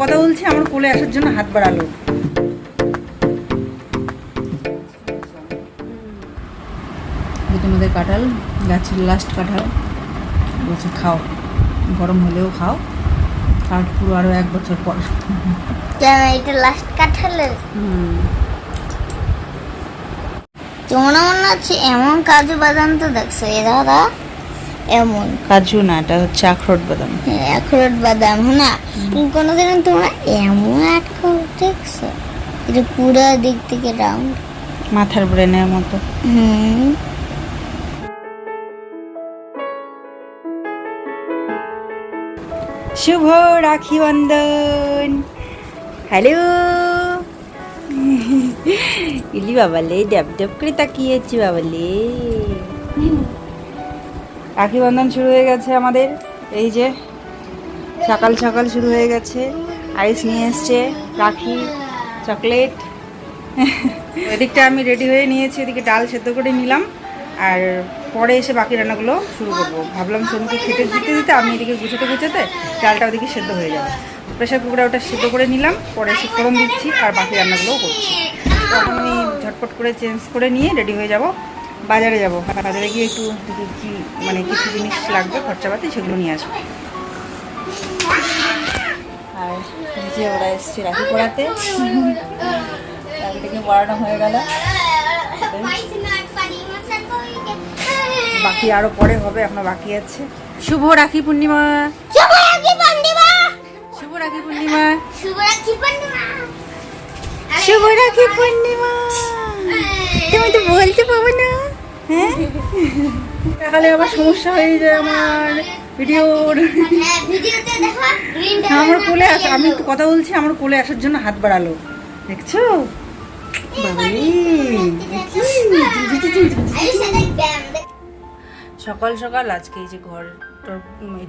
কথা বলছি আমার কোলে আসার জন্য হাত বাড়ালো। তোমাদের কাঁঠাল গাছের লাস্ট কাঁঠাল। বলছে খাও গরম হলেও খাও। আর পুরো আরও এক বছর পর। কেন এটা লাস্ট কাঠালের? তোমরা মনে হচ্ছে এমন কাজু বাদাম তো দেখছ? এ দাদা এমন। কাজু না এটা হচ্ছে আখরোট বাদাম। হ্যাঁ, আখরোট বাদাম না? কোনোদিন তোমরা এমন আটকাও দেখছ? এটা পুরো দিক থেকে রাউন্ড মাথার ব্রেনের মতো। হুম। শুভ রাখি বন্ধন। হ্যালো! ইলি বাবালে ড্যাব ড্যাব করে তাকিয়েছি বাবালে রাখি বন্ধন শুরু হয়ে গেছে আমাদের এই যে সকাল সকাল শুরু হয়ে গেছে আইস নিয়ে এসছে রাখি চকলেট এদিকটা আমি রেডি হয়ে নিয়েছি এদিকে ডাল সেদ্ধ করে নিলাম আর পরে এসে বাকি রান্নাগুলো শুরু করব ভাবলাম সোনুকে খেতে দিতে দিতে আমি এদিকে গুছোতে গুছোতে ডালটা ওদিকে সেদ্ধ হয়ে যাবে প্রেশার কুকারে ওটা সেদ্ধ করে নিলাম পরে এসে ফোড়ন দিচ্ছি আর বাকি রান্নাগুলোও করছি আমি ঝটপট করে চেঞ্জ করে নিয়ে রেডি হয়ে যাব। বাজারে যাব। বাজারে গিয়ে একটু কি মানে কিছু জিনিস লাগবে খরচাপাতি সেগুলো নিয়ে আসব। আর যে ওরা এসছে রাখি পড়াতে রাখিটাকে পড়ানো হয়ে গেল। বাকি আরও পরে হবে এখনও বাকি আছে। শুভ রাখি পূর্ণিমা। শুভ রাখি পূর্ণিমা। শুভ রাখি পূর্ণিমা। তুমি তো বলতে পাবো না। হ্যাঁ? তাহলে আবার সমস্যা হয়ে যায় আমার ভিডিওর আমার কোলে আসা, আমি কথা বলছি, আমার কোলে আসার জন্য হাত বাড়ালো। দেখছ? সকাল সকাল আজকে এই যে ঘর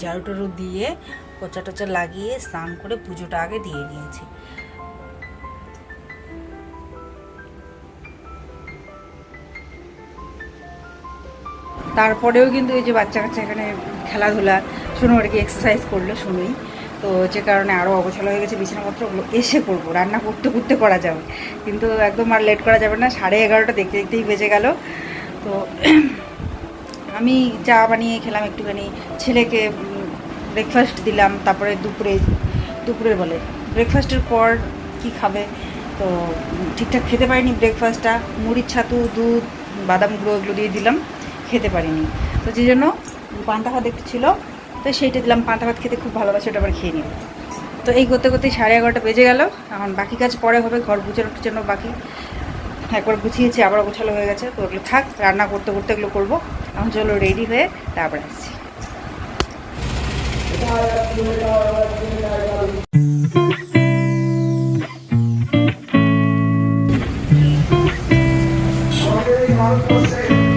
ঝাড়ু টাড়ু দিয়ে পোচা টোচা লাগিয়ে স্নান করে পুজোটা আগে দিয়ে নিয়েছি তারপরেও কিন্তু এই যে বাচ্চা কাচ্চা এখানে খেলাধুলা, শুনো আর কি এক্সারসাইজ করল, শুনুই। তো যে কারণে আরও অগোছালো হয়ে গেছে, বিছানাপত্রগুলো এসে করব রান্না করতে করতে করা যাবে। কিন্তু একদম আর লেট করা যাবে না, সাড়ে এগারোটা দেখতে দেখতেই বেজে গেল। তো আমি চা বানিয়ে খেলাম একটুখানি, ছেলেকে ব্রেকফাস্ট দিলাম, তারপরে দুপুরে দুপুরের বলে ব্রেকফাস্টের পর কি খাবে? তো ঠিকঠাক খেতে পারিনি ব্রেকফাস্টটা মুড়ির ছাতু, দুধ, বাদাম গুঁড়ো এগুলো দিয়ে দিলাম। খেতে পারিনি। তো যে জন্য পান্তা ভাত একটু ছিল, তো সেইটা দিলাম। পান্তা ভাত খেতে খুব ভালোবাসে, ওটা আবার খেয়ে নিল। তো এই করতে করতে সাড়ে এগারোটা বেজে গেল। এখন বাকি কাজ পরে হবে, ঘর গুছানো টুচানো বাকি। একবার গুছিয়েছি, আবার গোছালো হয়ে গেছে। তো ওগুলো থাক, রান্না করতে করতে এগুলো করব। এখন চলো রেডি হয়ে তারপরে আসছি। তো এই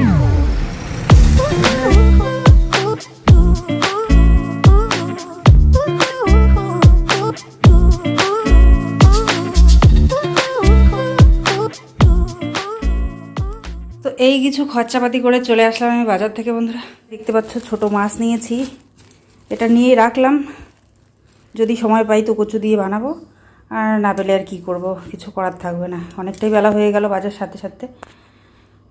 কিছু খরচাপাতি করে চলে আসলাম আমি বাজার থেকে, বন্ধুরা। দেখতে পাচ্ছ, ছোট মাছ নিয়েছি। এটা নিয়ে রাখলাম। যদি সময় পাই তো কচু দিয়ে বানাবো। আর না পেলে আর কি করব? কিছু করার থাকবে না। অনেকটাই বেলা হয়ে গেল বাজার সাথে সাথে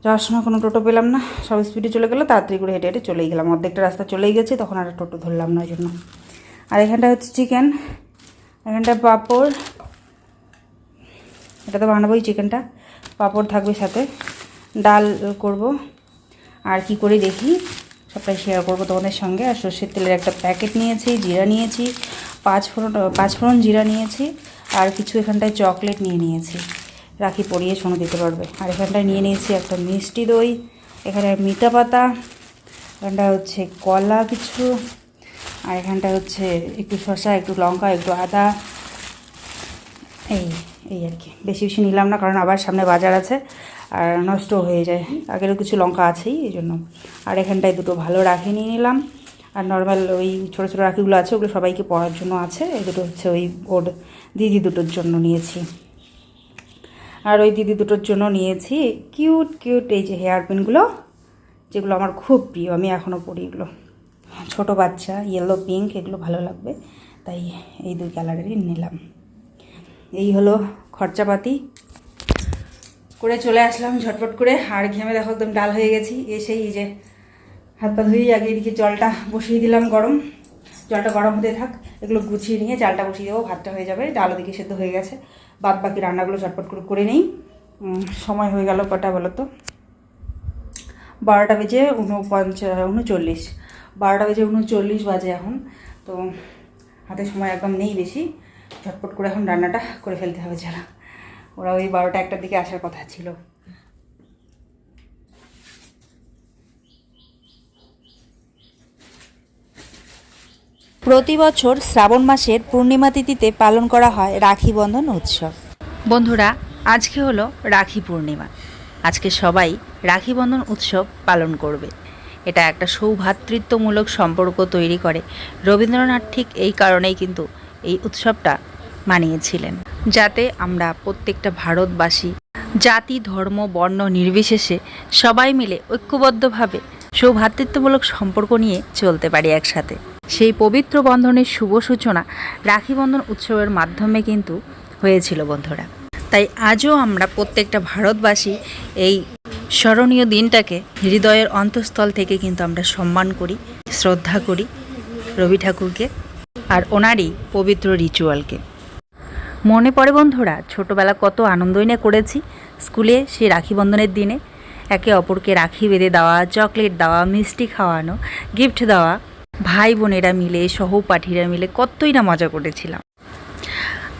যাওয়ার সময় কোনো টোটো পেলাম না। সব স্পিডে চলে গেলো, তাড়াতাড়ি করে হেঁটে হেঁটে চলেই গেলাম। অর্ধেকটা রাস্তা চলেই গেছে, তখন আর টোটো ধরলাম না ওই জন্য। আর এখানটা হচ্ছে চিকেন। এখানটা পাঁপড়। এটা তো বানাবোই চিকেনটা। পাঁপড় থাকবে সাথে। ডাল করব। আর কি করে দেখি? সবটাই শেয়ার করব তোমাদের সঙ্গে। আর সর্ষের তেলের একটা প্যাকেট নিয়েছি, জিরা নিয়েছি, পাঁচ ফোড়ন পাঁচ ফোড়ন জিরা নিয়েছি, আর কিছু এখানটায় চকলেট নিয়ে নিয়েছি। রাখি পরিয়ে শোনো দিতে পারবে। আর এখানটায় নিয়ে নিয়েছি একটা মিষ্টি দই, এখানে মিঠা পাতা, এখানটায় হচ্ছে কলা কিছু, আর এখানটা হচ্ছে একটু শসা, একটু লঙ্কা, একটু আদা। এই এই আর কি। বেশি বেশি নিলাম না, কারণ আবার সামনে বাজার আছে। আর নষ্ট হয়ে যায়। আগেরও কিছু লঙ্কা আছেই, এই জন্য। আর এখানটায় দুটো ভালো রাখি নিয়ে নিলাম। আর নর্মাল ওই ছোটো ছোটো রাখিগুলো আছে, ওগুলো সবাইকে পড়ার জন্য আছে। এই দুটো হচ্ছে ওই ওর দিদি দুটোর জন্য নিয়েছি। আর ওই দিদি দুটোর জন্য নিয়েছি কিউট কিউট এই যে হেয়ার পিনগুলো যেগুলো আমার খুব প্রিয়, আমি এখনও পরি এগুলো। ছোটো বাচ্চা ইয়েলো পিঙ্ক এগুলো ভালো লাগবে। তাই এই দুই কালারেরই নিলাম। এই হলো খরচাপাতি। করে চলে আসলাম, ঝটপট করে। আর ঘেমে দেখো একদম ডাল হয়ে গেছি। এসেই এই যে হাত পা ধুয়ে আগে এদিকে জলটা বসিয়ে দিলাম গরম। জলটা গরম হতে থাক, এগুলো গুছিয়ে নিয়ে চালটা বসিয়ে দেবো, ভাতটা হয়ে যাবে, ডাল ওদিকে সেদ্ধ হয়ে গেছে। বাদ বাকি রান্নাগুলো ঝটপট করে করে নিই। সময় হয়ে গেল কটা বলো তো বারোটা বেজে উনপঞ্চাশ উনচল্লিশ। বারোটা বেজে উনচল্লিশ বাজে এখন। তো হাতে সময় একদম নেই বেশি। ঝটপট করে এখন রান্নাটা করে ফেলতে হবে যারা ওরা ওই বারোটা একটার দিকে আসার কথা ছিল। প্রতি বছর শ্রাবণ মাসের পূর্ণিমা তিথিতে পালন করা হয় রাখি বন্ধন উৎসব। বন্ধুরা আজকে হলো রাখি পূর্ণিমা। আজকে সবাই রাখি বন্ধন উৎসব পালন করবে। এটা একটা সৌভ্রাতৃত্বমূলক সম্পর্ক তৈরি করে। রবীন্দ্রনাথ ঠিক এই কারণেই কিন্তু এই উৎসবটা মানিয়েছিলেন। যাতে আমরা প্রত্যেকটা ভারতবাসী, জাতি, ধর্ম, বর্ণ নির্বিশেষে সবাই মিলে ঐক্যবদ্ধভাবে সৌভ্রাতৃত্বমূলক সম্পর্ক নিয়ে চলতে পারি একসাথে। সেই পবিত্র বন্ধনের শুভ সূচনা রাখি বন্ধন উৎসবের মাধ্যমে কিন্তু হয়েছিল বন্ধুরা। তাই আজও আমরা প্রত্যেকটা ভারতবাসী এই স্মরণীয় দিনটাকে হৃদয়ের অন্তঃস্থল থেকে কিন্তু আমরা সম্মান করি, শ্রদ্ধা করি রবি ঠাকুরকে আর ওনারই পবিত্র রিচুয়ালকে মনে পড়ে বন্ধুরা, ছোটবেলা কত আনন্দই না করেছি। স্কুলে সেই রাখি বন্ধনের দিনে একে অপরকে রাখি বেঁধে দেওয়া, চকলেট দেওয়া, মিষ্টি খাওয়ানো গিফট দেওয়া ভাই বোনেরা মিলে, সহপাঠীরা মিলে কতই না মজা করেছিলাম।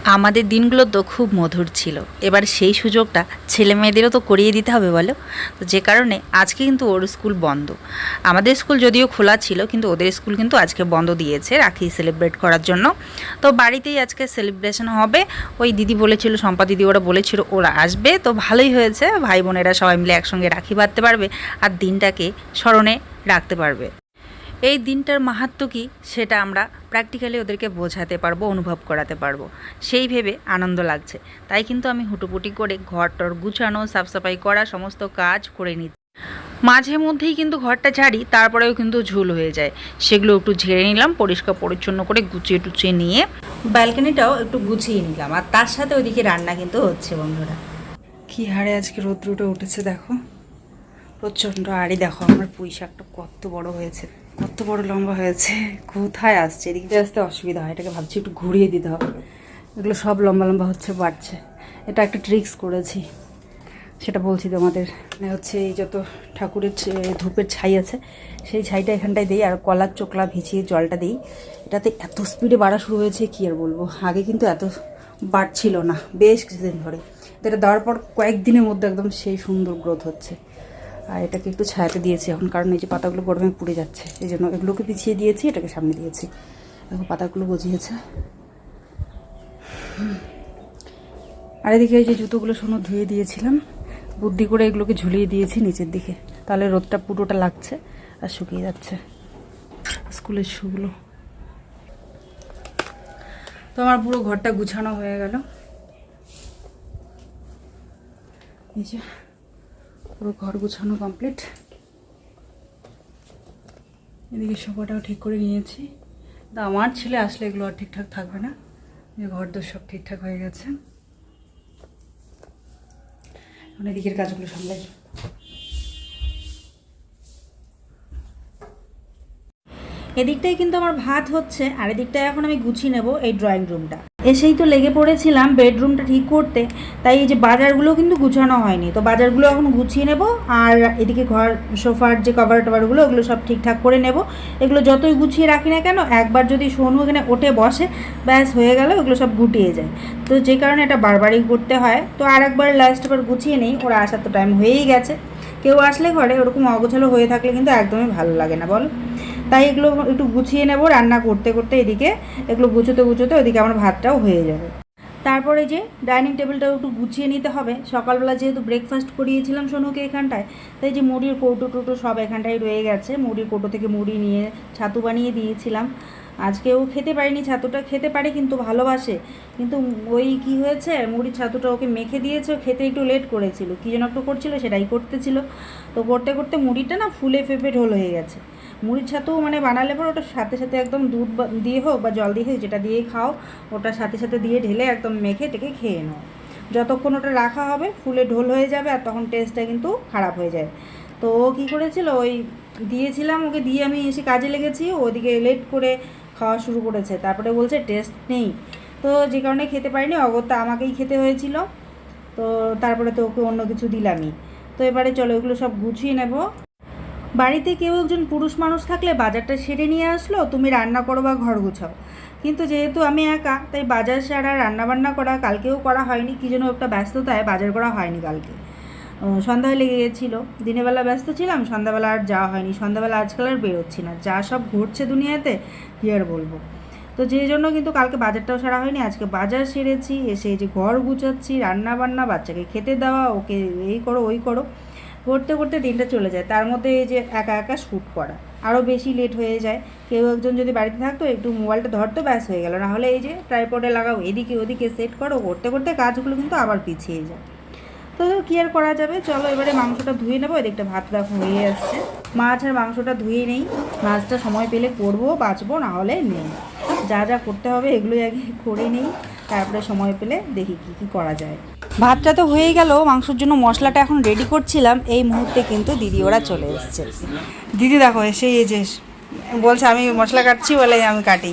আমাদের দিনগুলো তো খুব মধুর ছিল। এবার সেই সুযোগটা ছেলে মেয়েদেরও তো করিয়ে দিতে হবে বলো? তো যে কারণে আজকে কিন্তু ওর স্কুল বন্ধ। আমাদের স্কুল যদিও খোলা ছিল, কিন্তু ওদের স্কুল কিন্তু আজকে বন্ধ দিয়েছে রাখি সেলিব্রেট করার জন্য। তো বাড়িতেই আজকে সেলিব্রেশন হবে। ওই দিদি বলেছিল সম্পা দিদি ওরা বলেছিল, ওরা আসবে। তো ভালোই হয়েছে। ভাই বোনেরা সবাই মিলে একসঙ্গে রাখি বাঁধতে পারবে আর দিনটাকে স্মরণে রাখতে পারবে। এই দিনটার মাহাত্ম কী সেটা আমরা প্র্যাকটিক্যালি ওদেরকে বোঝাতে পারব, অনুভব করাতে পারব। সেই ভেবে আনন্দ লাগছে। তাই কিন্তু আমি হুটোপুটি করে ঘর টর গুছানো, সাফসাফাই করা, সমস্ত কাজ করে নিচ্ছি। মাঝে মধ্যেই কিন্তু ঘরটা ঝাড়ি, তারপরেও কিন্তু ঝুল হয়ে যায়। সেগুলো একটু ঝেড়ে নিলাম, পরিষ্কার পরিচ্ছন্ন করে গুছিয়ে টুচিয়ে নিয়ে ব্যালকনিটাও একটু গুছিয়ে নিলাম। আর তার সাথে ওদিকে রান্না কিন্তু হচ্ছে, বন্ধুরা। কি হারে আজকে রোদ্রুটা উঠেছে দেখো? প্রচণ্ড আরই দেখো আমার পুঁই শাকটা কত বড় হয়েছে। কত বড় লম্বা হয়েছে, কোথায় আসছে, এদিকে আসতে অসুবিধা হয়, এটাকে ভাবছি একটু ঘুরিয়ে দিতে হবে। এগুলো সব লম্বা লম্বা হচ্ছে, বাড়ছে। এটা একটা ট্রিক্স করেছি, সেটা বলছি তোমাদের। হচ্ছে এই যত ঠাকুরের ধূপের ছাই আছে, সেই ছাইটা এখানটায় দিই, আর কলার চোকলা ভিজিয়ে জলটা দিই। এটাতে এত স্পিডে বাড়া শুরু হয়েছে, কি আর বলব? আগে কিন্তু এত বাড়ছিল না, বেশ কিছুদিন ধরে। এটা দেওয়ার পর কয়েকদিনের মধ্যে একদম সেই সুন্দর গ্রোথ হচ্ছে। আর এটাকে একটু ছায়াতে দিয়েছি এখন, কারণ এই যে পাতাগুলো গরমে পুড়ে যাচ্ছে। এই জন্য এগুলোকে পিছিয়ে দিয়েছি, এটাকে সামনে দিয়েছি। দেখো, পাতাগুলো গজিয়েছে। আর এদিকে এই যে জুতোগুলো শোনো ধুয়ে দিয়েছিলাম, বুদ্ধি করে এগুলোকে ঝুলিয়ে দিয়েছি নিচের দিকে। তাহলে রোদটা পুরোটা লাগছে আর শুকিয়ে যাচ্ছে স্কুলের শুগুলো। তো আমার পুরো ঘরটা গুছানো হয়ে গেল। এই পুরো ঘর গুছানো কমপ্লিট এদিকে সোফাটাও ঠিক করে নিয়েছি। তা আমার ছেলে আসলে এগুলো আর ঠিকঠাক থাকবে না। যে ঘর দোর সব ঠিকঠাক হয়ে গেছে। এখন এদিকের কাজগুলো সামলাই। এদিকটাই কিন্তু আমার ভাত হচ্ছে, আর এদিকটায় এখন আমি গুছিয়ে নেব এই ড্রয়িং রুমটা এসেই তো লেগে পড়েছিলাম বেডরুমটা ঠিক করতে। তাই এই যে বাজারগুলো কিন্তু গুছানো হয়নি। তো বাজারগুলো এখন গুছিয়ে নেব আর এদিকে ঘর, সোফার যে কভার টভারগুলো ওগুলো সব ঠিকঠাক করে নেব। এগুলো যতই গুছিয়ে রাখি না কেন, একবার যদি সোনু এখানে ওঠে বসে, ব্যাস হয়ে গেল ওগুলো সব গুটিয়ে যায়। তো যে কারণে এটা বারবারই করতে হয়। তো আর একবার লাস্ট বার গুছিয়ে নেই, ওরা আসার তো টাইম হয়েই গেছে। কেউ আসলে ঘরে ওরকম অগোছালো হয়ে থাকলে কিন্তু একদমই ভালো লাগে না, বলো? তাই এগুলো একটু গুছিয়ে নেব রান্না করতে করতে এদিকে। এগুলো গুছোতে গুছোতে ওদিকে আমার ভাতটাও হয়ে যাবে। তারপরে যে ডাইনিং টেবিলটাও একটু গুছিয়ে নিতে হবে। সকালবেলা যেহেতু ব্রেকফাস্ট করিয়েছিলাম সোনুকে এখানটায়, তাই যে মুড়ির কৌটো টোটো সব এখানটায় রয়ে গেছে। মুড়ির কৌটো থেকে মুড়ি নিয়ে ছাতু বানিয়ে দিয়েছিলাম। আজকেও খেতে পারিনি, ছাতুটা খেতে পারে কিন্তু ভালোবাসে। কিন্তু ওই কি হয়েছে, মুড়ির ছাতুটা ওকে মেখে দিয়েছে, ও খেতে একটু লেট করেছিল। কী যেন একটু করছিল, সেটাই করতেছিল। তো করতে করতে মুড়িটা না ফুলে ফেপে ঢোল হয়ে গেছে। মুড়ির ছাতু মানে বানালে পর ওটা সাথে সাথে একদম দুধ দিয়ে হোক বা জল দিয়ে হোক, যেটা দিয়েই খাও, ওটা সাথে সাথে দিয়ে ঢেলে একদম মেখে টেকে খেয়ে নাও। যতক্ষণ ওটা রাখা হবে, ফুলে ঢোল হয়ে যাবে আর তখন টেস্টটা কিন্তু খারাপ হয়ে যায়। তো ও কী করেছিল, ওই দিয়েছিলাম, ওকে দিয়ে আমি এসে কাজে লেগেছি ওদিকে লেট করে খাওয়া শুরু করেছে। তারপরে বলছে টেস্ট নেই। তো যে কারণে খেতে পারিনি, অগত্যা আমাকেই খেতে হয়েছিল। তো তারপরে তো ওকে অন্য কিছু দিলামই। তো এবারে চলো, এগুলো সব গুছিয়ে নেব। বাড়িতে কেউ একজন পুরুষ মানুষ থাকলে বাজারটা সেরে নিয়ে আসলো, তুমি রান্না করো বা ঘর গুছাও। কিন্তু যেহেতু আমি একা, তাই বাজার সারা রান্নাবান্না করা কালকেও করা হয়নি, কী যেন একটা ব্যস্ততায় বাজার করা হয়নি কালকে। সন্ধ্যায় লেগে গেছিল। দিনের বেলা ব্যস্ত ছিলাম, সন্ধ্যাবেলা আর যাওয়া হয়নি। সন্ধ্যাবেলা আজকাল আর বেরোচ্ছি না। যা সব ঘটছে দুনিয়াতে, কী আর বলব। তো যে জন্য কিন্তু কালকে বাজারটাও সারা হয়নি, আজকে বাজার সেরেছি, এসে যে ঘর গুছাচ্ছি রান্না বান্না বাচ্চাকে খেতে দেওয়া, ওকে এই করো, ওই করো। করতে করতে দিনটা চলে যায়। তার মধ্যে এই যে একা একা শ্যুট করা আরও বেশি লেট হয়ে যায়। কেউ একজন যদি বাড়িতে থাকতো, একটু মোবাইলটা ধরতো, ব্যাস হয়ে গেল। নাহলে এই যে ট্রাইপডে লাগাও, এদিকে ওদিকে সেট করো করতে করতে কাজগুলো কিন্তু আবার পিছিয়ে যায়। তো কী আর করা যাবে? চলো এবারে মাংসটা ধুয়ে নেব, এদিকটা ভাত দেখো হয়ে আসছে। মাছ আর মাংসটা ধুয়ে নেই। মাছটা সময় পেলে করব, বাঁচবো, না হলে নেই। যা যা করতে হবে, এগুলোই আগে করে নেই। তারপরে সময় পেলে দেখি কি কি করা যায়। ভাতটা তো হয়ে গেল মাংসের জন্য মশলাটা এখন রেডি করছিলাম এই মুহূর্তে কিন্তু দিদি ওরা চলে এসছে। দিদি দেখো এসে এই যে বলছে আমি মশলা কাটছি বলে আমি কাটি।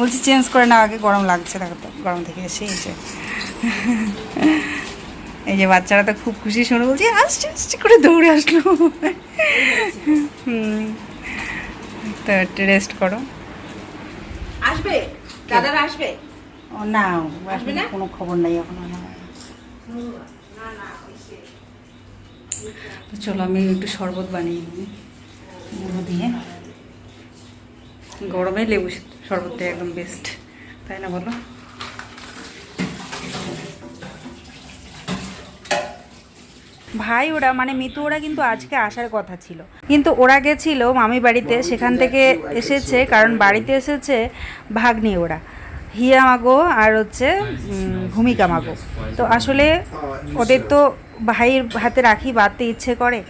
বলছি চেঞ্জ করে না আগে গরম লাগছে। দেখো তো গরম থেকে এসে এই যে। এই যে বাচ্চারা তো খুব খুশি শুনে বলছি আসছে আসছে করে দৌড়ে আসলো। তো রেস্ট করো। আসবে? দাদারা আসবে? ও না আসবে না? কোনো খবর নাই এখন তো চলো আমি একটু শরবত বানিয়ে নিই। দিয়ে। গরমে লেবু শরবতটা একদম বেস্ট তাই না বলো? ভাই ওরা মানে মিতু ওরা কিন্তু আজকে আসার কথা ছিল। কিন্তু ওরা গেছিল মামি বাড়িতে, সেখান থেকে এসেছে, কারণ বাড়িতে এসেছে ভাগ্নি ওরা। হিয়া মাগো আর হচ্ছে ভূমিকা মাগো। তো আসলে ওদের তো ভাইয়ের হাতে রাখি বাঁধতে ইচ্ছে করে,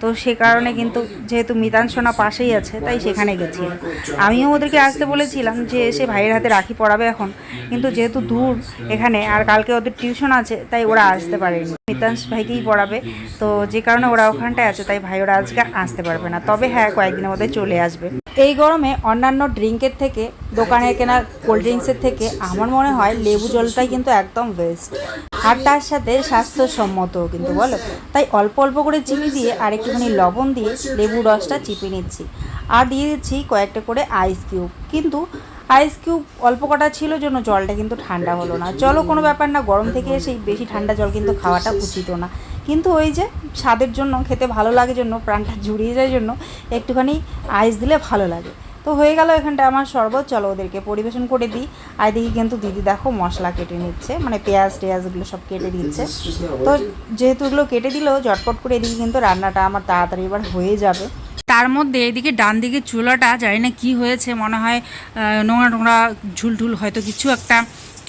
তো সে কারণে কিন্তু যেহেতু মিতান সোনা পাশেই আছে, তাই সেখানে গেছি। আমিও ওদেরকে আসতে বলেছিলাম যে এসে ভাইয়ের হাতে রাখি পড়াবে এখন, কিন্তু যেহেতু দূর এখানে আর কালকে ওদের টিউশন আছে, তাই ওরা আসতে পারেনি। মিতাংশ ভাইকেই পড়াবে, তো যে কারণে ওরা ওখানটায় আছে, তাই ভাই ওরা আজকে আসতে পারবে না। তবে হ্যাঁ কয়েকদিনের মধ্যে চলে আসবে। এই গরমে অন্যান্য ড্রিঙ্কের থেকে দোকানে কেনা কোল্ড ড্রিঙ্কসের থেকে আমার মনে হয় লেবু জলটাই কিন্তু একদম বেস্ট আর তার সাথে স্বাস্থ্যসম্মতও কিন্তু বলো। তাই অল্প অল্প করে চিনি দিয়ে আর একটুখানি লবণ দিয়ে লেবু রসটা চিপে নিচ্ছি। আর দিয়ে দিচ্ছি কয়েকটা করে আইস কিউব কিন্তু আইস কিউব অল্প কটা ছিল জন্য জলটা কিন্তু ঠান্ডা হলো না। চলো কোনো ব্যাপার না, গরম থেকে এসেই বেশি ঠান্ডা জল কিন্তু খাওয়াটা উচিত না। কিন্তু ওই যে স্বাদের জন্য খেতে ভালো লাগে জন্য প্রাণটা জুড়িয়ে যায় জন্য একটুখানি আইস দিলে ভালো লাগে। তো হয়ে গেল এখানটা আমার শরবত চলো ওদেরকে পরিবেশন করে দিই। আর দেখি কিন্তু দিদি দেখো মশলা কেটে নিচ্ছে মানে পেঁয়াজ টেয়াজগুলো সব কেটে দিচ্ছে। তো যেহেতু এগুলো কেটে দিলেও ঝটপট করে এদিকে কিন্তু রান্নাটা আমার তাড়াতাড়ি এবার হয়ে যাবে। তার মধ্যে এদিকে ডান দিকে চুলাটা জানি না কী হয়েছে মনে হয় নোংরা নোংরা ঝুলঝুল হয়তো কিছু একটা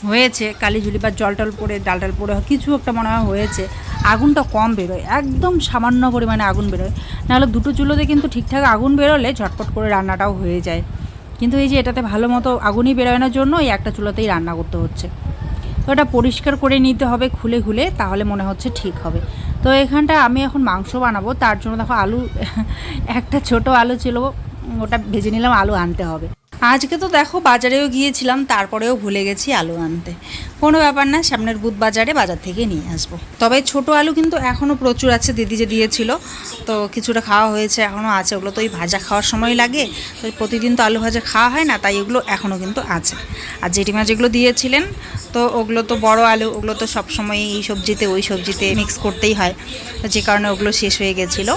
হয়েছে, কালি ঝুলি বা জল টল পড়ে, ডাল টাল পড়ে, কিছু একটা মনে হয় হয়েছে, আগুনটা কম বেরোয়, একদম সামান্য পরিমাণে আগুন বেরোয়। নাহলে দুটো চুলোতে কিন্তু ঠিকঠাক আগুন বেরোলে ঝটপট করে রান্নাটাও হয়ে যায়। কিন্তু এই যে এটাতে ভালো মতো আগুনই বেরোনোর জন্য, এই একটা চুলোতেই রান্না করতে হচ্ছে। তো এটা পরিষ্কার করে নিতে হবে খুলে খুলে, তাহলে মনে হচ্ছে ঠিক হবে। তো এখানটা আমি এখন মাংস বানাবো, তার জন্য দেখো আলু, একটা ছোট আলু ছিল, ওটা ভেজে নিলাম, আলু আনতে হবে। আজকে তো দেখো বাজারেও গিয়েছিলাম, তারপরেও ভুলে গেছি আলু আনতে। কোনো ব্যাপার না, সামনের বুধ বাজারে বাজার থেকে নিয়ে আসব। তবে ছোট আলু কিন্তু এখনও প্রচুর আছে, দিদি যে দিয়েছিল। তো কিছুটা খাওয়া হয়েছে এখনও আছে, ওগুলো তো ওই ভাজা খাওয়ার সময় লাগে। তো প্রতিদিন তো আলু ভাজা খাওয়া হয় না, তাই ওগুলো এখনও কিন্তু আছে। আর জেঠিমা যেগুলো দিয়েছিলেন, তো ওগুলো তো বড় আলু, ওগুলো তো সবসময় এই সবজিতে, ওই সবজিতে মিক্স করতেই হয়। যে কারণে ওগুলো শেষ হয়ে গেছিল।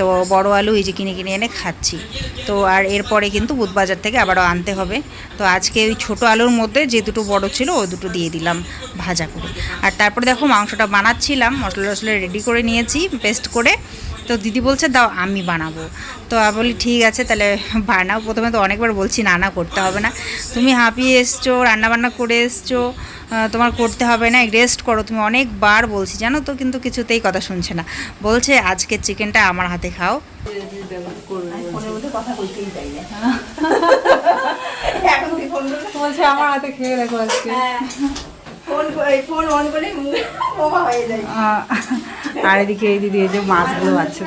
তো বড় আলু এই যে কিনে কিনে এনে খাচ্ছি। তো আর এরপরে কিন্তু বুধবাজার থেকে আবারও আনতে হবে। তো আজকে ওই ছোটো আলুর মধ্যে যে দুটো বড় ছিল, ওই দুটো দিয়ে দিলাম ভাজা করে। আর তারপরে দেখো মাংসটা বানাচ্ছিলাম, মশলা টসলা রেডি করে নিয়েছি পেস্ট করে। তো দিদি বলছে দাও আমি বানাবো। তো আমি বলি ঠিক আছে তাহলে বানাও। প্রথমে তো অনেকবার বলছি না না করতে হবে না। তুমি হাঁপিয়ে এসছো রান্নাবান্না করে এসছো তোমার করতে হবে না রেস্ট করো। তুমি অনেকবার বলছি জানো তো কিন্তু কিছুতেই কথা শুনছে না। বলছে আজকে চিকেনটা আমার হাতে খাও। বলছে আমার হাতে খেয়ে দেখো আজকে। আহ, আর এদিকে এই দিদি এই যে মাছগুলো আছে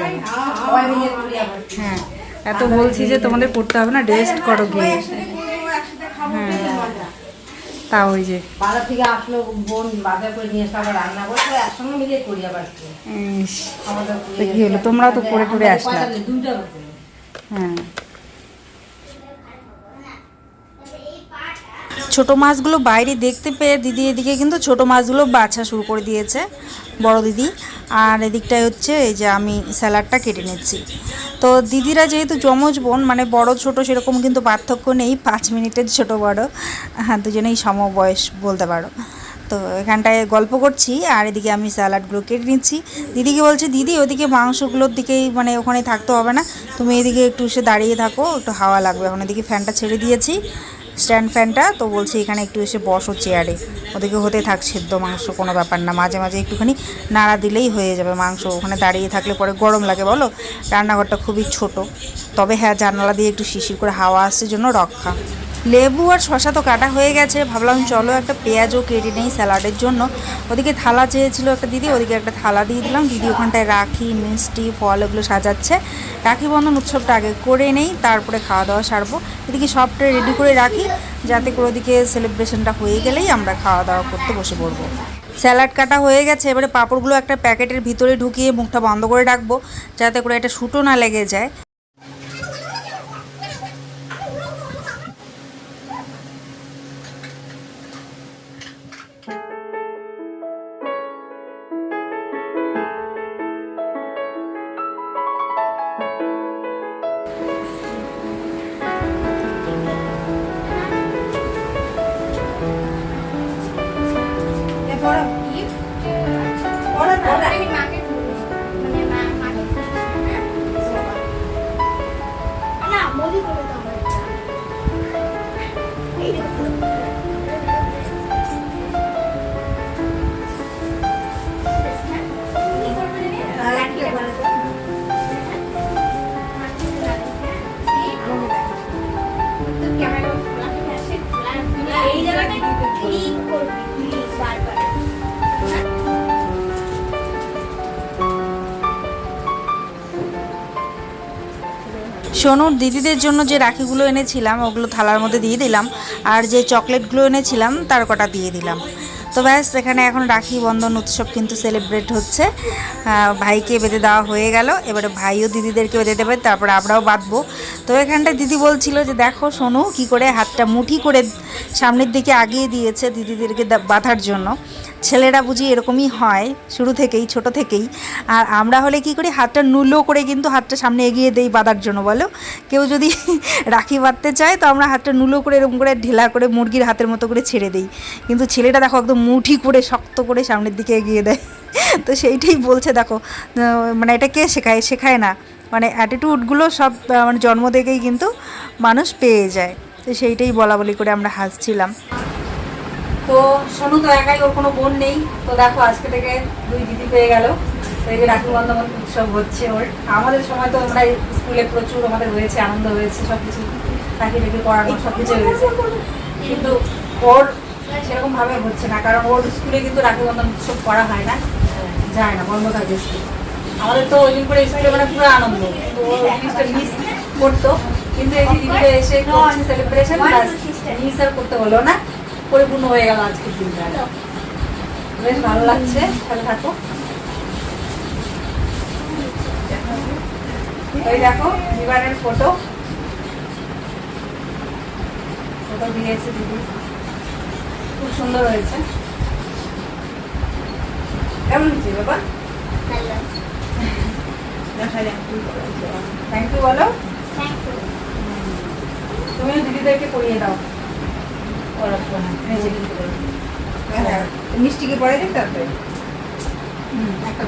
হ্যাঁ এত বলছি যে তোমাদের করতে হবে না রেস্ট করো গিয়ে। হ্যাঁ তা ওই যে। বাজার থেকে আসলো বোন বাজার করে নিয়ে এসে আবার রান্না করছে একসঙ্গে মিলিয়ে করি আবার কি। হলো তোমরাও তো করে করে আসলা। হ্যাঁ। ছোট মাছগুলো বাইরে দেখতে পেয়ে দিদি এদিকে কিন্তু ছোট মাছগুলো বাছা শুরু করে দিয়েছে। বড় দিদি। আর এদিকটায় হচ্ছে এই যে আমি স্যালাডটা কেটে নিচ্ছি। তো দিদিরা যেহেতু যমজ বোন মানে বড়, ছোট সেরকম কিন্তু পার্থক্য নেই। পাঁচ মিনিটের ছোট বড়। হ্যাঁ দুজনেই সম বয়স বলতে পারো। তো এখানটায় গল্প করছি, আর এদিকে আমি স্যালাডগুলো কেটে নিচ্ছি। দিদিকে বলছি, দিদি, ওদিকে মাংসগুলোর দিকেই মানে ওখানে থাকতে হবে না। তুমি এদিকে একটু এসে দাঁড়িয়ে থাকো, একটু হাওয়া লাগবে। এখন এদিকে ফ্যানটা ছেড়ে দিয়েছি। স্ট্যান্ড ফ্যানটা, তো বলছে এখানে একটু এসে বসো চেয়ারে। ওদেরকে হতে থাক সেদ্ধ মাংস, কোনো ব্যাপার না। মাঝে মাঝে একটুখানি নাড়া দিলেই হয়ে যাবে মাংস। ওখানে দাঁড়িয়ে থাকলে পরে গরম লাগে, বলো? রান্নাঘরটা খুবই ছোট। তবে হ্যাঁ জানালা দিয়ে একটু শিশির করে হাওয়া আসছে জন্য রক্ষা। লেবু আর শশা তো কাটা হয়ে গেছে। ভাবলাম চলো একটা পেঁয়াজও কেটে নেই স্যালাডের জন্য। ওদিকে থালা চেয়েছিল একটা দিদি, ওদিকে একটা থালা দিয়ে দিলাম। দিদি ওখানটায় রাখি, মিষ্টি, ফল এগুলো সাজাচ্ছে। রাখি বন্ধন উৎসবটা আগে করে নেই, তারপরে খাওয়া দাওয়া সারবো। এদিকে সবটা রেডি করে রাখি, যাতে করে ওদিকে সেলিব্রেশনটা হয়ে গেলেই আমরা খাওয়া দাওয়া করতে বসে পড়ব। স্যালাড কাটা হয়ে গেছে, এবারে পাঁপড়গুলো একটা প্যাকেটের ভিতরে ঢুকিয়ে মুখটা বন্ধ করে রাখব, যাতে করে এটা সুটো না লেগে যায়। সোনুর দিদিদের জন্য যে রাখিগুলো এনেছিলাম, ওগুলো থালার মধ্যে দিয়ে দিলাম, আর যে চকলেটগুলো এনেছিলাম, তার কটা দিয়ে দিলাম। তো ব্যাস, এখানে এখন রাখি বন্ধন উৎসব কিন্তু সেলিব্রেট হচ্ছে। ভাইকে বেঁধে দেওয়া হয়ে গেল। এবারে ভাইও দিদিদেরকে বেঁধে দেবে, তারপরে আমরাও বাঁধবো। তো এখানটায় দিদি বলছিল যে, দেখো সোনু, কি করে হাতটা মুঠি করে সামনের দিকে আগিয়ে দিয়েছে দিদিদেরকে বাঁধার জন্য। ছেলেরা বুঝি এরকমই হয়, শুরু থেকেই, ছোট থেকেই। আর আমরা হলে কি করি, হাতটা নুলো করে কিন্তু হাতটা সামনে এগিয়ে দেই বাঁধার জন্য, বলো? কেউ যদি রাখি বাঁধতে চায়, তো আমরা হাতটা নুলো করে, এরকম করে ঢেলা করে মুরগির হাতের মতো করে ছেড়ে দিই। কিন্তু ছেলেটা দেখো একদম মুঠি করে, শক্ত করে সামনের দিকে এগিয়ে দেয়। তো সেইটাই বলছে, দেখো মানে এটা কে শেখায়? শেখায় না। মানে অ্যাটিটিউডগুলো সব মানে জন্ম থেকেই কিন্তু মানুষ পেয়ে যায়। তো সেইটাই বলা বলি করে আমরা হাসছিলাম। তো সোনু তো একাই, ওর কোনো বোন নেই। তো দেখো, আজকে থেকে দুই দিদি পেয়ে গেল। এই রাখি বন্ধন উৎসব হচ্ছে ওর। আমাদের সময় তো আমরা স্কুলে প্রচুর আমাদের হয়েছে, আনন্দ হয়েছে সব কিছু রাখি পড়ানো সব কিছু হয়েছে। কিন্তু ওর সেরকম ভাবে হচ্ছে না, কারণ ওর স্কুলে কিন্তু রাখি বন্ধন উৎসব করা হয় না, যায় না, বন্ধ থাকে স্কুল। আমাদের তো ওই দিন করে স্কুলে মানে পুরো আনন্দ তো জিনিসটা মিস করতো। কিন্তু এই যে দিদিটা এসে সেলিব্রেশন মিস আর করতে হলো না। পরিপূর্ণ হয়ে গেল আজকের দিনটা। বেশ ভালো লাগছে ভালো থাকো। ওই দেখো বিমানের ফটো ফটো দিয়েছে দিদি। খুব সুন্দর হয়েছে। কেমন হচ্ছে বাবা? থ্যাংক ইউ বলো। তুমিও দিদিদেরকে পড়িয়ে দাও। মিষ্টিকে পড়ে দিন তারপরে। একটা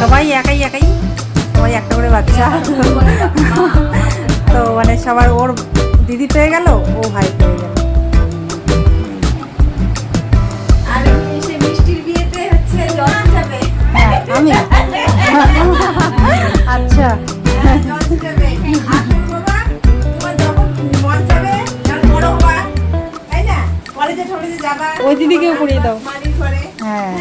সবাই একাই একাই? সবাই একটা করে বাচ্চা। তো মানে সবার ওর দিদি পেয়ে গেল ও ভাই পেয়ে গেল। টলেজে আচ্ছা। ওই দিদিকেও পড়িয়ে দাও। হ্যাঁ।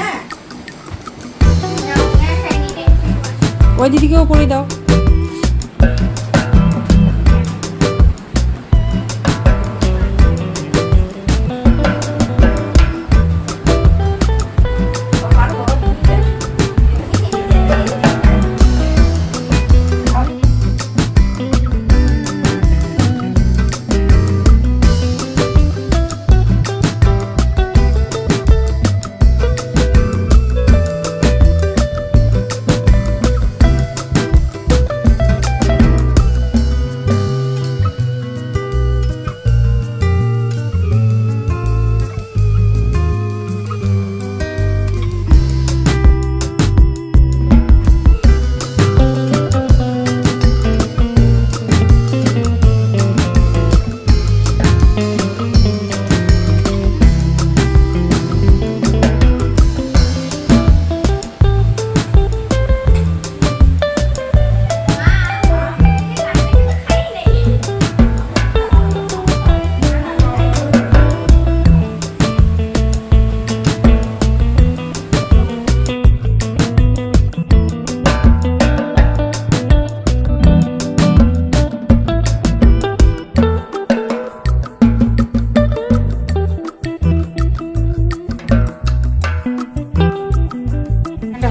ওই দিদিকেও পড়িয়ে দাও।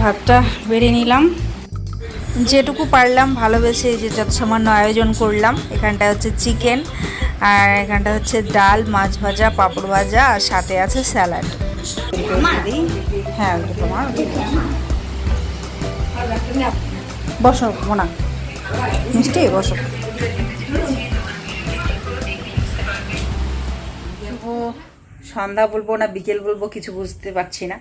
ভাতটা বেড়ে নিলাম। যেটুকু পারলাম ভালোবেসে যে যত সামান্য আয়োজন করলাম এখানটা হচ্ছে চিকেন আর এখানটা হচ্ছে ডাল, মাছ ভাজা, পাঁপড় ভাজা আর সাথে আছে স্যালাড। হ্যাঁ তোমার। বসো, মোনা। মিষ্টি? বসো। সন্ধ্যা বলব না বিকেল বলব কিছু বুঝতে পারছি না।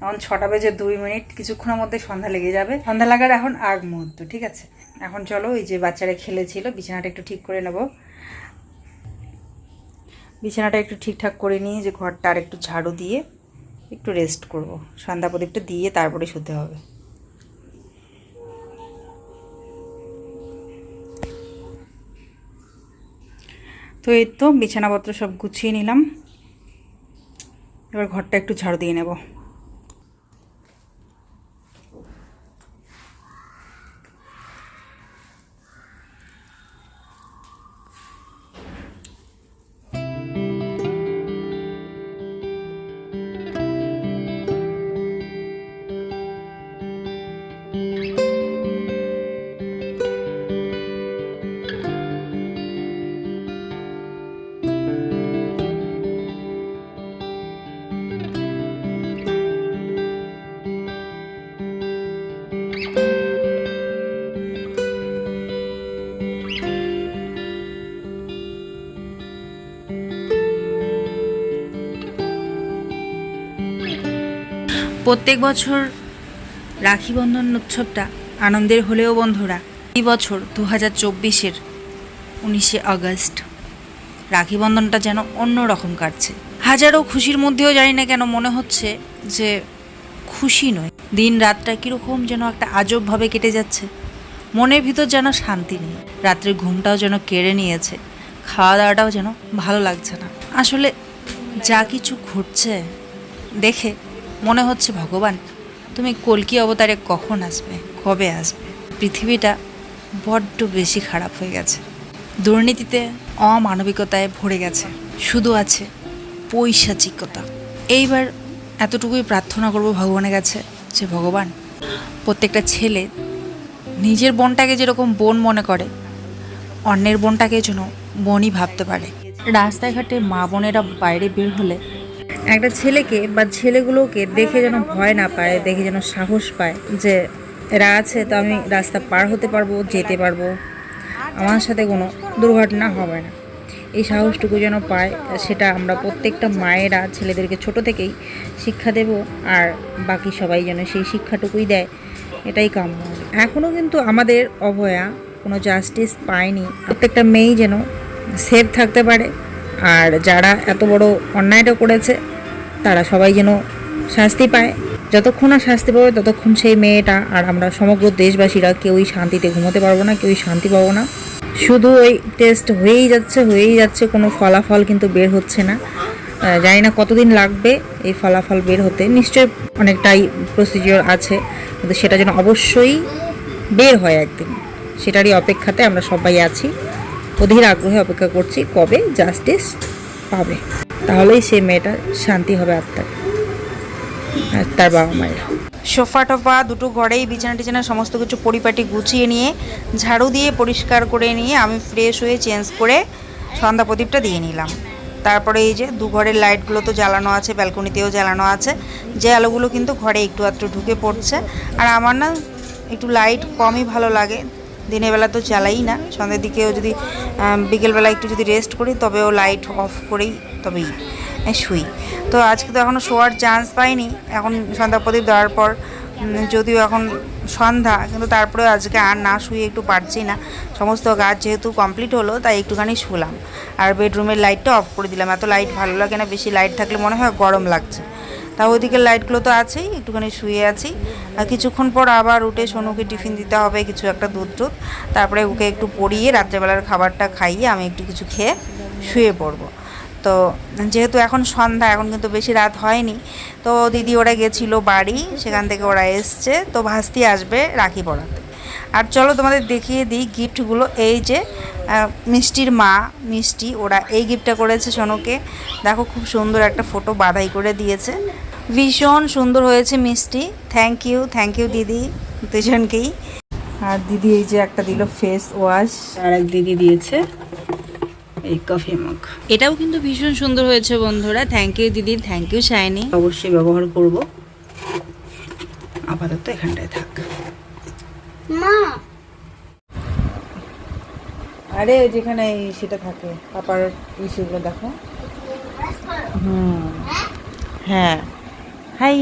এখন ছটা বেজে দুই মিনিট, কিছুক্ষণের মধ্যে সন্ধ্যা লেগে যাবে। সন্ধ্যা লাগার এখন আগ মুহূর্ত, ঠিক আছে? এখন চলো ওই যে বাচ্চারা খেলেছিল, বিছানাটা একটু ঠিক করে নেব। বিছানাটা একটু ঠিকঠাক করে নিয়ে যে ঘরটা আর একটু ঝাড়ু দিয়ে একটু রেস্ট করব। সন্ধ্যা প্রদীপটা দিয়ে তারপরে শুতে হবে। তো এই তো বিছানাপত্র সব গুছিয়ে নিলাম। এবার ঘরটা একটু ঝাড়ু দিয়ে নেব। প্রত্যেক বছর রাখি বন্ধন উৎসবটা আনন্দের হলেও বন্ধুরা, এই বছর দু হাজার চব্বিশের উনিশে আগস্ট রাখি বন্ধনটা যেন অন্য রকম কাটছে। হাজারো খুশির মধ্যেও জানি না কেন মনে হচ্ছে যে খুশি নয় দিন রাতটা কীরকম যেন একটা আজবভাবে কেটে যাচ্ছে। মনের ভিতর যেন শান্তি নেই। রাত্রে ঘুমটাও যেন কেড়ে নিয়েছে। খাওয়া দাওয়াটাও যেন ভালো লাগছে না। আসলে যা কিছু ঘটছে, দেখে মনে হচ্ছে, ভগবান, তুমি কলকি অবতারে কখন আসবে? কবে আসবে? পৃথিবীটা বড্ড বেশি খারাপ হয়ে গেছে। দুর্নীতিতে, অমানবিকতায় ভরে গেছে। শুধু আছে পৈশাচিকতা। এইবার এতটুকুই প্রার্থনা করব ভগবানের কাছে যে, ভগবান, প্রত্যেকটা ছেলে নিজের বোনটাকে যেরকম বোন মনে করে, অন্যের বোনটাকে যেন বোনই ভাবতে পারে। রাস্তাঘাটে মা বোনেরা বাইরে বের হলে একটা ছেলেকে বা ছেলেগুলোকে দেখে যেন ভয় না পায়, দেখে যেন সাহস পায় যে এরা আছে তো আমি রাস্তা পার হতে পারব, যেতে পারব। আমার সাথে কোনো দুর্ঘটনা হবে না। এই সাহসটুকু যেন পায়, সেটা আমরা প্রত্যেকটা মায়েরা ছেলেদেরকে ছোট থেকেই শিক্ষা দেব আর বাকি সবাই যেন সেই শিক্ষাটুকুই দেয়, এটাই কাম্য। এখনও কিন্তু আমাদের অভয়া কোনো জাস্টিস পায়নি। প্রত্যেকটা মেয়েই যেন সেফ থাকতে পারে। আর যারা এত বড় অন্যায়টা করেছে তারা সবাই যেন শাস্তি পায়। যতক্ষণ না শাস্তি পাবে, ততক্ষণ সেই মেয়েটা আর আমরা সমগ্র দেশবাসীরা কেউই শান্তিতে ঘুমোতে পারব না, কেউই শান্তি পাবো না। শুধু ওই টেস্ট হয়েই যাচ্ছে হয়েই যাচ্ছে, কোনো ফলাফল কিন্তু বের হচ্ছে না। জানি না কতদিন লাগবে এই ফলাফল বের হতে। নিশ্চয়ই অনেকটাই প্রসিজিওর আছে, কিন্তু সেটা যেন অবশ্যই বের হয় একদিন। সেটারই অপেক্ষাতে আমরা সবাই আছি। অধীর আগ্রহে অপেক্ষা করছি কবে জাস্টিস পাবে। তাহলেই সেই মেয়েটা শান্তি হবে আত্মার, আর তার বাবা মায়ের। সোফা টোফা, দুটো ঘরেই, বিছানা টিছানা, সমস্ত কিছু পরিপাটি গুছিয়ে নিয়ে, ঝাড়ু দিয়ে পরিষ্কার করে নিয়ে আমি ফ্রেশ হয়ে চেঞ্জ করে সন্ধ্যা প্রদীপটা দিয়ে নিলাম। তারপরে এই যে দু ঘরের লাইটগুলো তো জ্বালানো আছে ব্যালকনিতেও জ্বালানো আছে, যে আলোগুলো কিন্তু ঘরে একটু আধটু ঢুকে পড়ছে। আর আমার না একটু লাইট কমই ভালো লাগে। দিনের বেলা তো জ্বালাই না। সন্ধ্যের দিকেও যদি বিকেলবেলা একটু যদি রেস্ট করি তবেও লাইট অফ করেই তবেই শুই। তো আজকে তো এখনও শোয়ার চান্স পাইনি। এখন সন্ধ্যা প্রদীপ দেওয়ার পর যদিও এখন সন্ধ্যা, কিন্তু তারপরেও আজকে আর না শুয়ে একটু পারছি না। সমস্ত কাজ যেহেতু কমপ্লিট হলো, তাই একটুখানি শুলাম। আর বেডরুমের লাইটটা অফ করে দিলাম। এত লাইট ভালো লাগে না, বেশি লাইট থাকলে মনে হয় গরম লাগছে। তা ওইদিকের লাইটগুলো তো আছেই, একটুখানি শুয়ে আছি। আর কিছুক্ষণ পর আবার উঠে সোনুকে টিফিন দিতে হবে, কিছু একটা দুধ টুধ তারপরে ওকে একটু পরিয়ে রাত্রেবেলার খাবারটা খাইয়ে আমি একটু কিছু খেয়ে শুয়ে পড়ব। তো যেহেতু এখন সন্ধ্যা, এখন কিন্তু বেশি রাত হয়নি, তো দিদি ওরা গেছিল বাড়ি, সেখান থেকে ওরা এসছে, তো ভাস্তি আসবে রাখি পড়াতে। আর চলো তোমাদের দেখিয়ে দিই গিফটগুলো, এই যে মিষ্টির মা, মিষ্টি, ওরা এই গিফটটা করেছে সোনুকে। দেখো খুব সুন্দর একটা ফটো বাধাই করে দিয়েছে। ভীষণ সুন্দর হয়েছে মিষ্টি। থ্যাংক ইউ থ্যাংক ইউ দিদি দুজনকেই। আর দিদি এই যে একটা দিল ফেস ওয়াশ আর এক দিদি দিয়েছে এই কফি মগ এটাও কিন্তু ভীষণ সুন্দর হয়েছে বন্ধুরা। থ্যাংক ইউ দিদি থ্যাংক ইউ শাইনি। অবশ্যই ব্যবহার করব। আপাতত এখানটায় থাক। মা! আরে যেখানে সেটা থাকে পাপার ইস্যুগুলো দেখো। হুম। হ্যাঁ। হাই।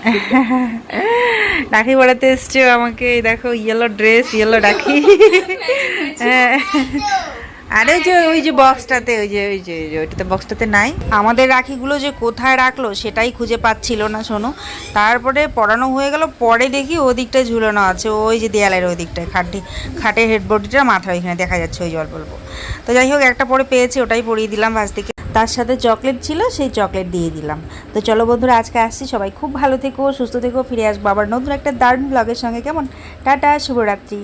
রাখি পড়াতে এসছে আমাকে? দেখো ইয়েলো ড্রেস ইয়েলো রাখি আরে যে ওই যে বক্সটাতে ওই যে ওই যে ওই যে ওইটাতে বক্সটাতে নাই। আমাদের রাখিগুলো যে কোথায় রাখল সেটাই খুঁজে পাচ্ছিল না শোনো তারপরে পড়ানো হয়ে গেল পরে দেখি ওদিকটায় ঝুলানো আছে। ওই যে দেয়ালের ওই দিকটায় খাটে খাটের হেডবোর্ডটা মাথার ওইখানে দেখা যাচ্ছে ওই জল বলব তো যাই হোক একটা পরে পেয়েছি ওটাই পরিয়ে দিলাম। ভাস্তিকে তার সাথে চকলেট ছিল, সেই চকলেট দিয়ে দিলাম। তো চলো বন্ধুরা, আজকে আসছি। সবাই খুব ভালো থেকো, সুস্থ থেকো, ফিরে আসব আবার নতুন একটা দারুণ ব্লগের সঙ্গে। কেমন? টাটা, শুভরাত্রি।